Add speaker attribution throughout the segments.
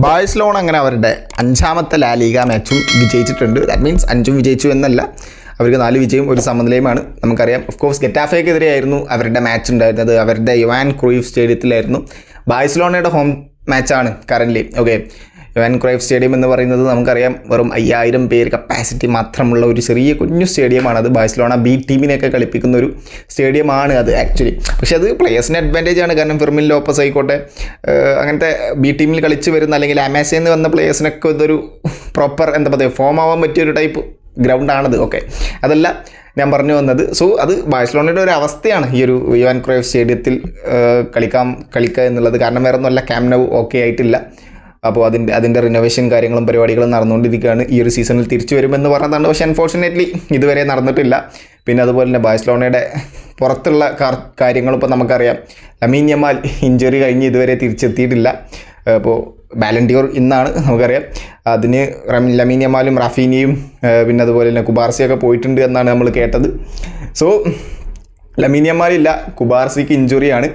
Speaker 1: Barcelona അങ്ങനെ അവരുടെ അഞ്ചാമത്തെ ലാലിക മാച്ചും വിജയിച്ചിട്ടുണ്ട്. ദാറ്റ് മീൻസ് അഞ്ചും വിജയിച്ചു എന്നല്ല. അവർക്ക് നാല് വിജയവും ഒരു സമനിലയുമാണ് നമുക്കറിയാം. ഓഫ് കോഴ്സ് ഗെറ്റാഫയ്ക്കെതിരെയായിരുന്നു അവരുടെ മാച്ച് ഉണ്ടായിരുന്നത്. അവരുടെ യുവാൻ ക്രൂയിഫ് സ്റ്റേഡിയത്തിലായിരുന്നു. ബാഴ്സലോണയുടെ home മാച്ചാണ് currently okay Johan Cruyff stadium എന്ന് പറയുന്നത് നമുക്കറിയാം വെറും അയ്യായിരം പേര് കപ്പാസിറ്റി മാത്രമുള്ള ഒരു ചെറിയ കുഞ്ഞു സ്റ്റേഡിയമാണ് അത് ബാഴ്സലോണ ബി ടീമിനെയൊക്കെ കളിപ്പിക്കുന്ന ഒരു സ്റ്റേഡിയമാണ് അത് ആക്ച്വലി പക്ഷേ അത് പ്ലേയേഴ്സിന് അഡ്വാന്റേജ് ആണ്. കാരണം ഫിർമിൻ ലോപ്പസ് ആയിക്കോട്ടെ അങ്ങനത്തെ ബി ടീമിൽ കളിച്ച് വരുന്ന അല്ലെങ്കിൽ അമേസയിൽ എന്ന് വന്ന പ്ലേയേഴ്സിനൊക്കെ ഇതൊരു പ്രോപ്പർ എന്താ പറയുക ഫോം ആവാൻ പറ്റിയ ഒരു ടൈപ്പ് ഗ്രൗണ്ടാണത് ഓക്കെ അതല്ല ഞാൻ പറഞ്ഞു വന്നത്. സോ അത് ബാഴ്സലോണയുടെ ഒരു അവസ്ഥയാണ് ഈ ഒരു യുവാൻ ക്രോയഫ് സ്റ്റേഡിയത്തിൽ കളിക്കാം കളിക്കുക എന്നുള്ളത്. കാരണം വേറെ ഒന്നുമല്ല ക്യാമ്നവ് ഓക്കെ ആയിട്ടില്ല. അപ്പോൾ അതിന്റെ അതിന്റെ റിനോവേഷൻ കാര്യങ്ങളും പരിപാടികളും നടന്നുകൊണ്ടിരിക്കുകയാണ്. ഈ ഒരു സീസണിൽ തിരിച്ചു വരുമെന്ന് പറഞ്ഞതാണ്. പക്ഷേ അൺഫോർച്ചുനേറ്റ്ലി ഇതുവരെ നടന്നിട്ടില്ല. പിന്നെ അതുപോലെ തന്നെ ബാഴ്സലോണയുടെ പുറത്തുള്ള കാര്യങ്ങൾ ഇപ്പോൾ നമുക്കറിയാം. ലമീൻ യമാൽ ഇഞ്ചുറി കഴിഞ്ഞ് ഇതുവരെ തിരിച്ചെത്തിയിട്ടില്ല. അപ്പോൾ ബാലൻഡിയോർ ഇന്നാണ് നമുക്കറിയാം. അതിന് ലമീൻ യമാലും റാഫീനിയും പിന്നെ അതുപോലെ തന്നെ കുബാർസിയൊക്കെ പോയിട്ടുണ്ട് എന്നാണ് നമ്മൾ കേട്ടത്. സോ ലമീൻ യമാലില്ല കുബാർസിക്ക് ഇഞ്ചുറിയാണ്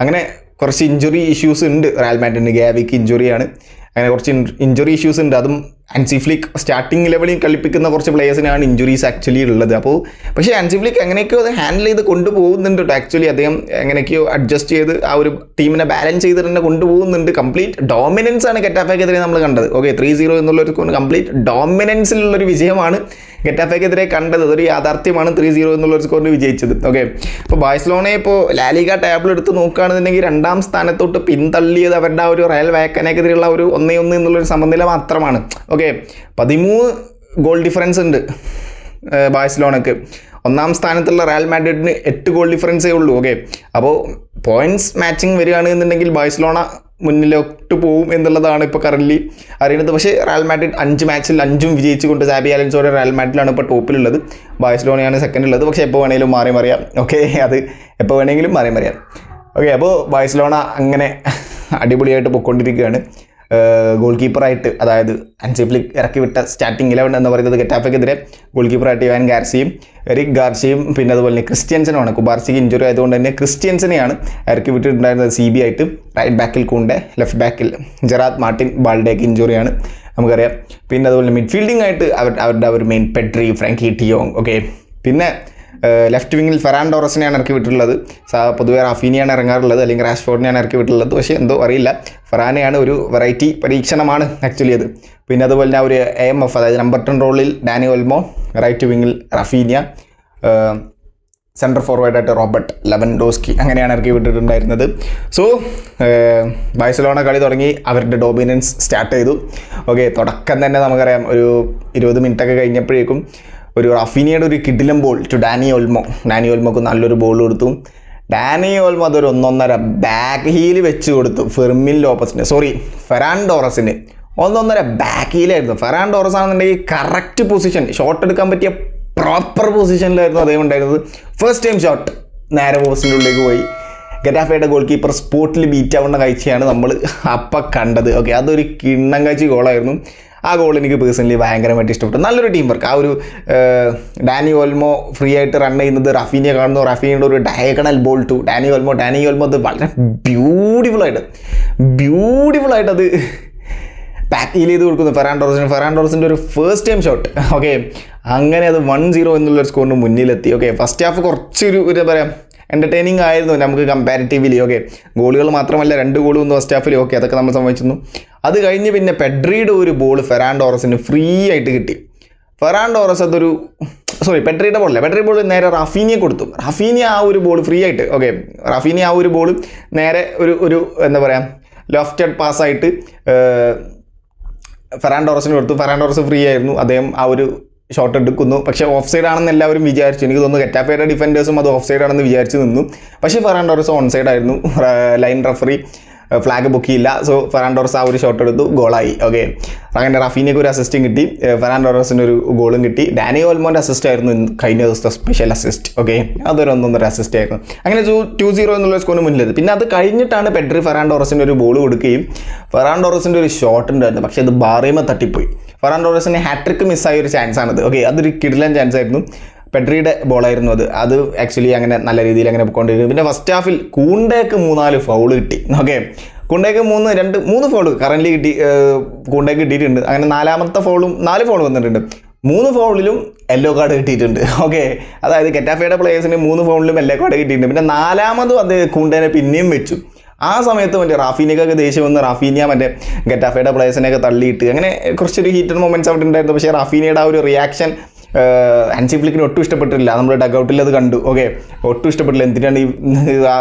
Speaker 1: അങ്ങനെ കുറച്ച് ഇഞ്ചുറി ഇഷ്യൂസ് ഉണ്ട്. റയൽ മാഡ്രിഡിന് ഗാവിക്ക് ഇഞ്ചുറിയാണ് അങ്ങനെ കുറച്ച് ഇഞ്ചുറി ഇഷ്യൂസ് ഉണ്ട്. അതും അൻസിഫ്ലിക് സ്റ്റാർട്ടിംഗ് ലെവലിൽ കളിപ്പിക്കുന്ന കുറച്ച് പ്ലേയേഴ്സിനാണ് ഇഞ്ചുറീസ് ആക്ച്വലി ഉള്ളത്. അപ്പോൾ പക്ഷേ അൻസിഫ്ലിക് എങ്ങനെയൊക്കെയോ അത് ഹാൻഡിൽ ചെയ്ത് കൊണ്ടുപോകുന്നുണ്ട് കേട്ടോ ആക്ച്വലി അദ്ദേഹം എങ്ങനെയൊക്കെയോ അഡ്ജസ്റ്റ് ചെയ്ത് ആ ഒരു ടീമിനെ ബാലൻസ് ചെയ്ത് തന്നെ കൊണ്ടുപോകുന്നുണ്ട്. കംപ്ലീറ്റ് ഡോമിനൻസ് ആണ് ഗെറ്റാഫയ്ക്കെതിരെ നമ്മൾ കണ്ടത്. ഓക്കെ ത്രീ സീറോ എന്നുള്ളൊരു കംപ്ലീറ്റ് ഡോമിനൻസിലുള്ളൊരു വിജയമാണ് ഗെറ്റാഫയ്ക്കെതിരെ കണ്ടത് ഒരു യാഥാർത്ഥ്യമാണ് ത്രീ സീറോ എന്നുള്ള സ്കോറിന് വിജയിച്ചത്. ഓക്കെ അപ്പോൾ ബാഴ്സലോണയെ ഇപ്പോൾ ലാലിക ടേബിൾ എടുത്ത് നോക്കുകയാണെന്നുണ്ടെങ്കിൽ രണ്ടാം സ്ഥാനത്തോട്ട് പിന്തള്ളിയത് അവരുടെ ആ ഒരു റയൽ വാക്കനെതിരെയുള്ള ഒരു ഒന്നേ ഒന്ന് എന്നുള്ളൊരു സമനില മാത്രമാണ്. ഓക്കെ പതിമൂന്ന് ഗോൾ ഡിഫറൻസ് ഉണ്ട് ബാഴ്സലോണക്ക്. ഒന്നാം സ്ഥാനത്തുള്ള റയൽ മാഡ്രിഡിന് എട്ട് ഗോൾ ഡിഫറൻസേ ഉള്ളൂ ഓക്കെ അപ്പോൾ പോയിന്റ്സ് മാച്ചിങ് വരികയാണ് എന്നുണ്ടെങ്കിൽ ബാഴ്സലോണ മുന്നിലോട്ട് പോവും എന്നുള്ളതാണ് ഇപ്പോൾ കറൻലി അറിയുന്നത്. പക്ഷേ റയൽ മാഡ്രിഡ് അഞ്ച് മാച്ചിൽ അഞ്ചും വിജയിച്ചുകൊണ്ട് സാബി അലൻസോടെ റയൽ മാഡ്രിഡിലാണ് ഇപ്പോൾ ടോപ്പിലുള്ളത് ബാഴ്സലോണയാണ് സെക്കൻഡ് ഉള്ളത് പക്ഷേ എപ്പോൾ വേണമെങ്കിലും മാറി മറിയാം ഓക്കെ അത് എപ്പോൾ വേണമെങ്കിലും മാറി മറിയാം. ഓക്കെ അപ്പോൾ ബാഴ്സലോണ അങ്ങനെ അടിപൊളിയായിട്ട് പൊയ്ക്കൊണ്ടിരിക്കുകയാണ് ഗോൾ കീപ്പറായിട്ട് അതായത് അൻസിഫ്ലിക് ഇറക്കി വിട്ട സ്റ്റാർട്ടിംഗ് ഇലവൻ എന്ന് പറയുന്നത് ഗെറ്റാഫയ്ക്കെതിരെ ഗോൾ കീപ്പറായിട്ട് ഇവാൻ ഗാർസിയും എറിക് ഗാർസിയും പിന്നെ അതുപോലെ തന്നെ ക്രിസ്ത്യൻസനുമാണ്. കുബാർസിക്ക് ഇഞ്ചുറി ആയതുകൊണ്ട് തന്നെ ക്രിസ്ത്യൻസിനെയാണ് ഇറക്കി വിട്ടിട്ടുണ്ടായിരുന്നത് സി ബി ആയിട്ട്. റൈറ്റ് ബാക്കിൽ കൂണ്ടെ ലെഫ്റ്റ് ബാക്കിൽ ജെറാത്ത് മാർട്ടിൻ ബാൾഡേക്ക് ഇഞ്ചുറിയാണ് നമുക്കറിയാം. പിന്നെ അതുപോലെ മിഡ്ഫീൽഡിംഗ് ആയിട്ട് അവർ അവരുടെ ഒരു main Pedri Frenkie de Jong okay പിന്നെ ലെഫ്റ്റ് വിങ്ങിൽ ഫെറാൻ ടോറസിനെയാണ് ഇറക്കി വിട്ടിട്ടുള്ളത്. പൊതുവെ റാഫീനിയാണ് ഇറങ്ങാറുള്ളത് അല്ലെങ്കിൽ റാഷ്ഫോർഡിനെയാണ് ഇറക്കി വിട്ടിട്ടുള്ളത്. പക്ഷേ എന്തോ അറിയില്ല. ഫെറാനെയാണ് ഒരു വെറൈറ്റി പരീക്ഷണമാണ് ആക്ച്വലി അത്. പിന്നെ അതുപോലെ തന്നെ ഒരു എ എം എഫ് അതായത് നമ്പർ ടെൻ റോളിൽ ഡാനി ഒൽമോ റൈറ്റ് വിങ്ങിൽ റഫീനിയ സെൻട്രൽ ഫോർവേഡായിട്ട് റോബർട്ട് ലെവൻ ഡോസ്കി അങ്ങനെയാണ് ഇറക്കി വിട്ടിട്ടുണ്ടായിരുന്നത്. സോ ബാഴ്സലോണ കളി തുടങ്ങി. അവരുടെ ഡോമിനൻസ് സ്റ്റാർട്ട് ചെയ്തു. ഓക്കെ തുടക്കം തന്നെ നമുക്കറിയാം. ഒരു ഇരുപത് മിനിറ്റൊക്കെ കഴിഞ്ഞപ്പോഴേക്കും ഒരു റഫീനിയുടെ ഒരു കിടിലം ball to Dani Olmo Dani ഓൽമോക്ക് നല്ലൊരു ബോൾ കൊടുത്തു. ഡാനി ഓൽമോ അതൊരു ഒന്നൊന്നര ബാക്ക് ഹീൽ വെച്ച് കൊടുത്തു. ഫെർമിൻ ലോപ്പസിന്. സോറി ഫെറാൻ ഡോറസിന് ഒന്നൊന്നര ബാക്ക് ഹീലായിരുന്നു ഫെറാൻ ഡോറസ് ആണെന്നുണ്ടെങ്കിൽ കറക്റ്റ് പൊസിഷൻ ഷോട്ട് എടുക്കാൻ പറ്റിയ പ്രോപ്പർ പൊസിഷനിലായിരുന്നു അദ്ദേഹം ഉണ്ടായിരുന്നത്. ഫസ്റ്റ് ടൈം ഷോട്ട് നേരെ പോസ്റ്റിന്റെ ഉള്ളിലേക്ക് പോയി. ഗറ്റാഫയുടെ ഗോൾ കീപ്പർ സ്പോട്ടിൽ ബീറ്റ് ആവുന്ന കാഴ്ചയാണ് നമ്മൾ അപ്പം കണ്ടത്. ഓക്കെ അതൊരു കിണ്ണം കാഴ്ച ഗോളായിരുന്നു ആ ഗോൾ എനിക്ക് പേഴ്സണലി ഭയങ്കരമായിട്ട് ഇഷ്ടപ്പെട്ടു. നല്ലൊരു ടീം വർക്ക് ആ ഒരു ഡാനി ഓൽമോ ഫ്രീ ആയിട്ട് റൺ ചെയ്യുന്നത് റഫീനെ കാണുന്നു. റഫീനയുടെ ഒരു diagonal ball to Dani Olmo. Dani Olmo അത് വളരെ ബ്യൂട്ടിഫുൾ ആയിട്ട് അത് ഹീൽ ചെയ്ത് കൊടുക്കുന്നു. ഫെറാൻഡോറസിന് ഫെറാൻഡോറസിന്റെ ഒരു ഫസ്റ്റ് ടൈം ഷോട്ട് ഓക്കെ അങ്ങനെ അത് വൺ സീറോ എന്നുള്ളൊരു സ്കോറിന് മുന്നിലെത്തി. ഓക്കെ ഫസ്റ്റ് ഹാഫ് കുറച്ചൊരു എന്താ പറയുക എന്റർടൈനിങ് ആയിരുന്നു നമുക്ക് കമ്പാരിറ്റീവ്ലി ഓക്കെ ഗോളുകൾ മാത്രമല്ല രണ്ട് ഗോളും ഒന്ന് ഫസ്റ്റ് ഹാഫിൽ ഓക്കെ അതൊക്കെ നമ്മൾ സംഭവിച്ചിരുന്നു. അത് കഴിഞ്ഞ് പിന്നെ പെഡ്രിയുടെ ഒരു ബോൾ ഫെറാൻഡോറസിന് ഫ്രീ ആയിട്ട് കിട്ടി. ഫെറാൻഡോറസ് അതൊരു സോറി പെട്രിയുടെ ബോളല്ലേ പെട്രി ബോൾ നേരെ റഫീനിയെ കൊടുത്തു. റഫീനി ആ ഒരു ബോൾ ഫ്രീ ആയിട്ട് ഓക്കെ റഫീനി ആ ഒരു ബോൾ നേരെ ഒരു ഒരു എന്താ പറയുക ലെഫ്റ്റഡ് പാസ്സായിട്ട് ഫെറാൻഡോറസിന് കൊടുത്തു. ഫെറാൻഡോറസ് ഫ്രീ ആയിരുന്നു. അദ്ദേഹം ആ ഒരു ഷോട്ട് എടുക്കുന്നു. പക്ഷേ ഓഫ് സൈഡ് ആണെന്ന് എല്ലാവരും വിചാരിച്ചു. എനിക്ക് തോന്നുന്നു ഗെറ്റാഫയുടെ ഡിഫൻഡേഴ്സും അത് ഓഫ് സൈഡ് ആണെന്ന് വിചാരിച്ചു നിന്നു. പക്ഷേ ഫെറാൻഡോറസ് ഓൺ സൈഡ് ആയിരുന്നു. ലൈൻ റഫറി ഫ്ലാഗ് ബുക്ക് ചെയ്യില്ല. സോ ഫെറാൻ ടോറസ് ആ ഒരു ഷോട്ട് എടുത്തു. ഗോളായി. ഓക്കെ അങ്ങനെ റഫീനയ്ക്ക് ഒരു അസിസ്റ്റും കിട്ടി. ഫെറാൻ ടോറസിന് ഒരു ഗോളും കിട്ടി. ഡാനി ഓൽമോന്റെ അസിസ്റ്റ് ആയിരുന്നു കഴിഞ്ഞ ദിവസത്തെ സ്പെഷ്യൽ അസിസ്റ്റ് ഓക്കെ അതൊരു ഒന്നൊന്നര അസിസ്റ്റ് ആയിരുന്നു. അങ്ങനെ ടു ടു സീറോ എന്നുള്ള സ്കോറിന് മുന്നിലെത്തി പിന്നെ അത് കഴിഞ്ഞിട്ടാണ് പെഡ്രി ഫെറാൻ ടോറസിന്റെ ഒരു ബോൾ കൊടുക്കുകയും ഫെറാൻ ടോറസിന്റെ ഒരു ഷോട്ട് ഉണ്ടായിരുന്നു. പക്ഷേ അത് ബാറിയമ തട്ടിപ്പോയി. ഫെറാൻ ഹാട്രിക്ക് മിസ്സായ ഒരു ചാൻസ് ആണത്. ഓക്കെ അതൊരു കിടിലൻ ചാൻസ് ആയിരുന്നു. പെഡ്രിയുടെ ബോളായിരുന്നു അത്. അത് ആക്ച്വലി അങ്ങനെ നല്ല രീതിയിൽ അങ്ങനെ പോയിക്കൊണ്ടിരുന്നു പിന്നെ ഫസ്റ്റ് ഹാഫിൽ കൂണ്ടേക്ക് മൂന്നാൽ ഫൗൾ കിട്ടി. ഓക്കെ കൂണ്ടേക്ക് മൂന്ന് രണ്ട് മൂന്ന് ഫോൾ കറന്റ് കിട്ടി കൂണ്ടേക്ക് കിട്ടിയിട്ടുണ്ട്. അങ്ങനെ നാലാമത്തെ ഫോളും നാല് ഫോൾ വന്നിട്ടുണ്ട്. മൂന്ന് ഫൗളിലും യെല്ലോ കാർഡ് കിട്ടിയിട്ടുണ്ട്. ഓക്കെ അതായത് കെറ്റാഫയുടെ പ്ലേയേഴ്സിന് മൂന്ന് ഫോണിലും യെല്ലോ കാർഡ് കിട്ടിയിട്ടുണ്ട്. പിന്നെ നാലാമതും അത് കൂണ്ടേനെ പിന്നെയും വെച്ചു. ആ സമയത്ത് മറ്റേ റാഫീനിയൊക്കെ ദേഷ്യം വന്ന് റാഫീനിയ മറ്റേ ഗെറ്റാഫയുടെ പ്ലേയേഴ്സിനെയൊക്കെ തള്ളിയിട്ട് അങ്ങനെ കുറച്ചൊരു ഹീറ്റഡ് മൊമെന്റ്സ് അവിടെ ഉണ്ടായിരുന്നു. പക്ഷേ റാഫീനിയുടെ ആ ഒരു റിയാക്ഷൻ ആൻസി ഫ്ലിക്കിന് ഒട്ടും ഇഷ്ടപ്പെട്ടില്ല നമ്മൾ ഡഗൗട്ടിൽ അത് കണ്ടു. ഓക്കെ ഒട്ടും ഇഷ്ടപ്പെട്ടില്ല. എന്തിനാണ് ഈ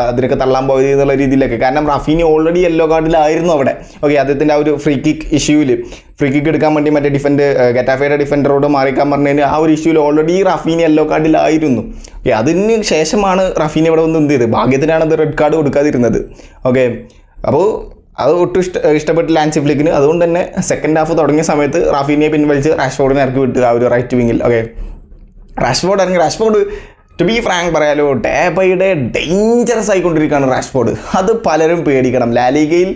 Speaker 1: അതിനൊക്കെ തള്ളാൻ പോയത് എന്നുള്ള രീതിയിലൊക്കെ. കാരണം റഫീനി ഓൾറെഡി യെല്ലോ കാർഡിലായിരുന്നു അവിടെ. ഓക്കെ അദ്ദേഹത്തിന്റെ ആ ഒരു ഫ്രീ കിക്ക് ഇഷ്യൂവിൽ ഫ്രീ കിക്ക് എടുക്കാൻ വേണ്ടി മറ്റേ ഡിഫൻഡ് ഗറ്റാഫയുടെ ഡിഫൻഡറോട് മാറിക്കാൻ പറഞ്ഞതിന് ആ ഒരു ഇഷ്യൂവിൽ ഓൾറെഡി റഫീനി യെല്ലോ കാർഡിലായിരുന്നു ഓക്കെ അതിന് ശേഷമാണ് റഫീനി ഇവിടെ വന്ന് എന്ത് ചെയ്ത്? ഭാഗ്യത്തിനാണ് അത് റെഡ് കാർഡ് കൊടുക്കാതിരുന്നത്. ഓക്കെ അപ്പോൾ അത് ഒട്ടും ഇഷ്ട ഇഷ്ടപ്പെട്ടില്ല ആൻസി ഫ്ലിക്കിന് അതുകൊണ്ട് തന്നെ സെക്കൻഡ് ഹാഫ് തുടങ്ങിയ സമയത്ത് റാഫീനിയെ പിൻവലിച്ച് റാഷ്ഫോർഡിനെ ഇറക്കി വിട്ടു. ആ ഒരു റൈറ്റ് വിങ്ങിൽ ഓക്കെ റാഷ്ഫോർഡ് ഇറങ്ങി. റാഷ്ഫോർഡ് ടു ബി ഫ്രാങ്ക് പറയാലോ ഡേബയുടെ ഡേഞ്ചറസ് ആയിക്കൊണ്ടിരിക്കുകയാണ് റാഷ്ഫോർഡ് അത് പലരും പേടിക്കണം. ലാലിഗയിൽ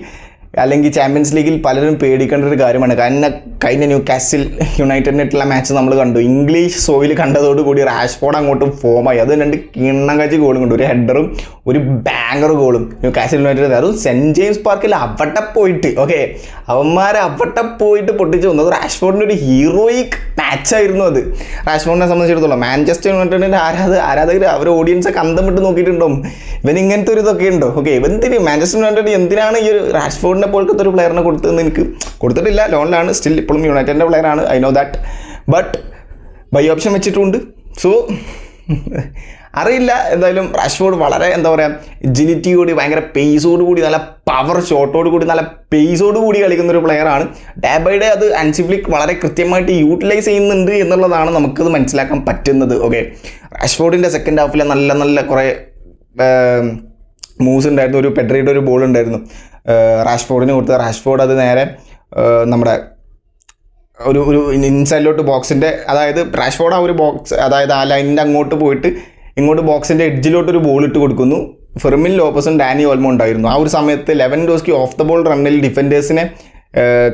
Speaker 1: അല്ലെങ്കിൽ ചാമ്പ്യൻസ് ലീഗിൽ പലരും പേടിക്കേണ്ട ഒരു കാര്യമാണ്. കാരണം കഴിഞ്ഞ ന്യൂ കാസിൽ യുണൈറ്റഡിനായിട്ടുള്ള മാച്ച് നമ്മൾ കണ്ടു ഇംഗ്ലീഷ് സോയിൽ കണ്ടതോടുകൂടി റാഷ്ഫോർഡ് അങ്ങോട്ടും ഫോമായി അത് രണ്ട് കിണ്ണം കാച്ചി ഗോളും കണ്ടു. ഒരു ഹെഡറും ഒരു ബാങ്കർ ഗോളും ന്യൂ കാസിൽ യുണൈറ്റഡ് അതും സെന്റ് ജെയിംസ് പാർക്കിൽ അവിടെ പോയിട്ട് ഓക്കെ അവന്മാരെ അവിടെ പോയിട്ട് പൊട്ടിച്ച് വന്നത് റാഷ്ഫോർഡിന്റെ ഒരു ഹീറോയിക് മാച്ചായിരുന്നു അത്. റാഷ്ഫോർഡിനെ സംബന്ധിച്ചിടത്തോളം മാഞ്ചസ്റ്റർ യുണൈറ്റഡിന്റെ ആരാധ ആരാധകർ അവർ ഓഡിയൻസൊക്കെ അന്തം വിട്ട് നോക്കിയിട്ടുണ്ടോ? ഇവൻ ഇങ്ങനത്തെ ഒരു ഇതൊക്കെ ഉണ്ടോ? ഓക്കെ എന്തിന്? മാഞ്ചസ്റ്റർ യുണൈറ്റഡ് എന്തിനാണ് ഈ ഒരു പോലത്തെ ഒരു പ്ലെയറിനെ കൊടുത്തതെന്ന് എനിക്ക് കൊടുത്തിട്ടില്ല. ലോണിലാണ്. സ്റ്റിൽ ഇപ്പോഴും യുണൈറ്റഡിന്റെ പ്ലെയറാണ് I know that but buy option വെച്ചിട്ടുണ്ട്. സോ അറിയില്ല. എന്തായാലും റാഷ്ഫോർഡ് വളരെ എന്താ പറയുക എജിലിറ്റിയോട് ഭയങ്കര പേസോട് കൂടി നല്ല പവർ ഷോട്ടോട് കൂടി നല്ല പേസോട് കൂടി കളിക്കുന്ന ഒരു പ്ലെയറാണ് ഡാബയുടെ അത് അൻസിഫ്ലിക് വളരെ കൃത്യമായിട്ട് യൂട്ടിലൈസ് ചെയ്യുന്നുണ്ട് എന്നുള്ളതാണ് നമുക്കത് മനസ്സിലാക്കാൻ പറ്റുന്നത്. ഓക്കെ റാഷ്ഫോർഡിന്റെ സെക്കൻഡ് ഹാഫിലെ നല്ല നല്ല കുറേ മൂവ്സ് ഉണ്ടായിരുന്നു. ഒരു പെഡ്രിയുടെ ഒരു ബോൾ ഉണ്ടായിരുന്നു. റാഷ്ഫോർഡിന് കൊടുത്ത് റാഷ്ഫോർഡ് അത് നേരെ നമ്മുടെ ഒരു ഒരു ഇൻസൈഡിലോട്ട് ബോക്സിന്റെ അതായത് റാഷ്ഫോർഡ് ആ ഒരു ബോക്സ് അതായത് ആ ലൈനിന്റെ അങ്ങോട്ട് പോയിട്ട് ഇങ്ങോട്ട് ബോക്സിന്റെ എഡ്ജിലോട്ട് ഒരു ബോൾ ഇട്ട് കൊടുക്കുന്നു. ഫെർമിൻ ലോപ്പസും ഡാനി ഓൽമോ ഉണ്ടായിരുന്നു. ആ ഒരു സമയത്ത് Lewandowski off the ball റണ്ണിൽ ഡിഫൻഡേഴ്സിനെ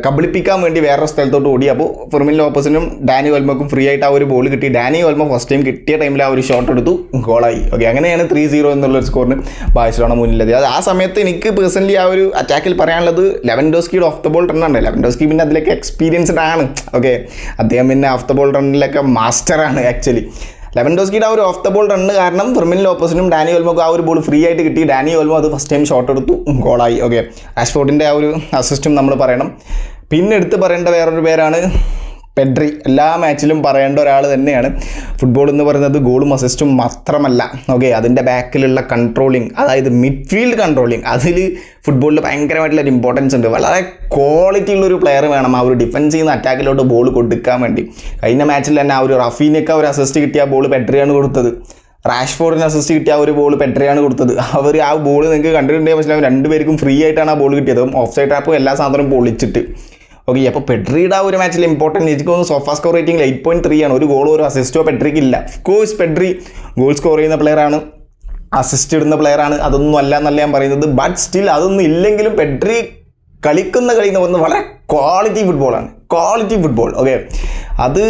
Speaker 1: കബളിപ്പിക്കാൻ വേണ്ടി വേറൊരു സ്ഥലത്തോട്ട് ഓടി. അപ്പോൾ ഫെർമിൻ ലോപ്പസിനും ഡാനി ഓൽമക്കും ഫ്രീ ആയിട്ട് ആ ഒരു ബോൾ കിട്ടി. ഡാനി ഓൽമ ഫസ്റ്റ് ടൈം കിട്ടിയ ടൈമിൽ ആ ഒരു ഷോട്ട് എടുത്തു. ഗോളായി ഓക്കെ അങ്ങനെയാണ് ത്രീ സീറോ എന്നുള്ള ഒരു സ്കോറിന് ബാഴ്സലോണ മുന്നിലത് അത് ആ സമയത്ത് എനിക്ക് പേഴ്സണലി ആ ഒരു അറ്റാക്കിൽ പറയാനുള്ളത് ലെവൻ ഡോസ്കിയുടെ ഓഫ് ദ ബോൾ റണ്ണാണ് ലെവൻ ഡോസ്കി പിന്നെ അതിലേക്ക് എക്സ്പീരിയൻസ്ഡ് ആണ്. ഓക്കെ അദ്ദേഹം പിന്നെ ഓഫ് ദ ബോൾ റണ്ണിലൊക്കെ മാസ്റ്ററാണ് ആക്ച്വലി ലെവൻ ഡോസ്കിയുടെ ആ ഒരു ഓഫ് ദ ബോൾ റണ്ണ് കാരണം ഫെർമിൻ ലോപ്പസിനും ഡാനി ഓൽമോക്കും ആ ഒരു ബോൾ ഫ്രീ ആയിട്ട് കിട്ടി. ഡാനി ഓൽമോ അത് ഫസ്റ്റ് ടൈം ഷോട്ട് എടുത്തു. ഗോളായി ഓക്കെ ആഷ്ഫോർഡിന്റെ ആ ഒരു അസിസ്റ്റും നമ്മൾ പറയണം. പിന്നെ എടുത്ത് പറയേണ്ട വേറൊരു പേരാണ് പെഡ്രി എല്ലാ മാച്ചിലും പറയേണ്ട ഒരാൾ തന്നെയാണ്. ഫുട്ബോൾ എന്ന് പറയുന്നത് ഗോളും അസിസ്റ്റും മാത്രമല്ല. ഓക്കെ അതിന്റെ ബാക്കിലുള്ള കൺട്രോളിങ് അതായത് മിഡ്ഫീൽഡ് കൺട്രോളിങ് അതിൽ ഫുട്ബോളിൽ ഭയങ്കരമായിട്ടുള്ള ഒരു ഇമ്പോർട്ടൻസ് ഉണ്ട്. വളരെ ക്വാളിറ്റി ഉള്ള ഒരു പ്ലെയർ വേണം ആ ഒരു ഡിഫൻസ് ചെയ്യുന്ന അറ്റാക്കിലോട്ട് ബോൾ കൊടുക്കാൻ വേണ്ടി. കഴിഞ്ഞ മാച്ചിൽ തന്നെ ആ ഒരു റഫീനൊക്കെ ഒരു അസിസ്റ്റ് കിട്ടിയ ബോൾ പെഡ്രിയാണ് കൊടുത്തത്. റാഷ്ഫോർഡിന് അസിസ്റ്റ് കിട്ടിയ ആ ഒരു ബോൾ പെട്രയാണ് കൊടുത്തത്. അവർ ആ ബോൾ നിങ്ങൾക്ക് കണ്ടിട്ടുണ്ടെങ്കിൽ പക്ഷേ രണ്ടുപേർക്കും ഫ്രീ ആയിട്ടാണ് ആ ബോൾ കിട്ടിയത്. ഓഫ് സൈഡ് ട്രാപ്പും എല്ലാ സാധനവും പൊളിച്ചിട്ട്. ഓക്കെ അപ്പോൾ പെഡ്രിയുടെ ആ ഒരു മാച്ചിൽ ഇമ്പോർട്ടന്റ് എനിക്ക് തോന്നുന്നു SofaScore rating eight point three ആണ്. ഒരു ഗോളോ ഒരു അസിസ്റ്റോ പെഡ്രിക്ക് ഇല്ല. കോഴ്സ് പെഡ്രി ഗോൾ സ്കോർ ചെയ്യുന്ന പ്ലെയറാണ് അസിസ്റ്റ് ഇടുന്ന പ്ലെയറാണ് അതൊന്നും അല്ല എന്നല്ല ഞാൻ പറയുന്നത്. ബട്ട് സ്റ്റിൽ അതൊന്നും ഇല്ലെങ്കിലും പെഡ്രി കളിക്കുന്ന കളി എന്ന് പറയുന്നത് വളരെ ക്വാളിറ്റി ഫുട്ബോളാണ് ക്വാളിറ്റി ഫുട്ബോൾ ഓക്കെ അത്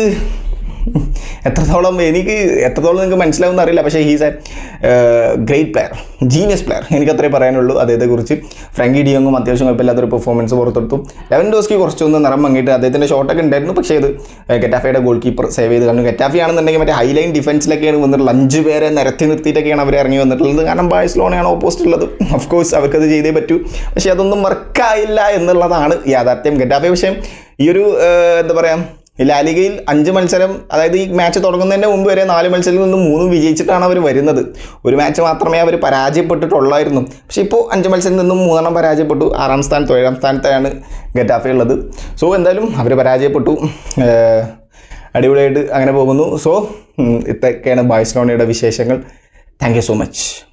Speaker 1: എത്രത്തോളം എനിക്ക് എത്രത്തോളം നിങ്ങൾക്ക് മനസ്സിലാവുമെന്ന് അറിയില്ല. പക്ഷേ he's a great player genius player എനിക്ക് അത്രേ പറയാനുള്ളൂ അദ്ദേഹത്തെക്കുറിച്ച് ഫ്രാങ്കി ഡിയോങ്ങും അത്യാവശ്യം കുഴപ്പമില്ലാത്തൊരു പെർഫോമൻസ് പുറത്തെടുത്തു. ലെവൻ ഡോസ്കി കുറച്ചൊന്ന് നിറം മങ്ങിയിട്ട് അദ്ദേഹത്തിന്റെ ഷോട്ടൊക്കെ ഉണ്ടായിരുന്നു. പക്ഷേ ഇത് ഗെറ്റാഫയുടെ ഗോൾ കീപ്പർ സേവ് ചെയ്ത് കാരണം ഗെറ്റാഫി ആണെന്നുണ്ടെങ്കിൽ മറ്റേ ഹൈലൈൻ ഡിഫൻസിലൊക്കെയാണ് വന്നിട്ടുള്ളത് അഞ്ച് പേരെ നിരത്തി നിർത്തിയിട്ടൊക്കെയാണ് അവർ ഇറങ്ങി വന്നിട്ടുള്ളത്. കാരണം ബാഴ്സലോണയാണ് ഓപ്പോസിറ്റ് ഉള്ളത്. ഓഫ് കോഴ്സ് അവർക്കത് ചെയ്തേ പറ്റൂ. പക്ഷേ അതൊന്നും വർക്കായില്ല എന്നുള്ളതാണ് യാഥാർത്ഥ്യം. ഗെറ്റാഫെ പക്ഷേ ഈ ഒരു എന്താ പറയുക ലാലിഗയിൽ അഞ്ച് മത്സരം അതായത് ഈ മാച്ച് തുടങ്ങുന്നതിന് മുമ്പ് വരെ നാല് മത്സരങ്ങളിൽ നിന്നും മൂന്നും വിജയിച്ചിട്ടാണ് അവർ വരുന്നത്. ഒരു മാച്ച് മാത്രമേ അവർ പരാജയപ്പെട്ടിട്ടുള്ളായിരുന്നു. പക്ഷേ ഇപ്പോൾ അഞ്ച് മത്സരത്തിൽ നിന്നും മൂന്നെണ്ണം പരാജയപ്പെട്ടു. ആറാം സ്ഥാനത്ത് ഏഴാം സ്ഥാനത്താണ് ഗറ്റാഫെ ഉള്ളത്. സോ എന്തായാലും അവർ പരാജയപ്പെട്ടു. അടിപൊളിയായിട്ട് അങ്ങനെ പോകുന്നു. സോ ഇതൊക്കെയാണ് ബാഴ്സലോണയുടെ വിശേഷങ്ങൾ. Thank you so much.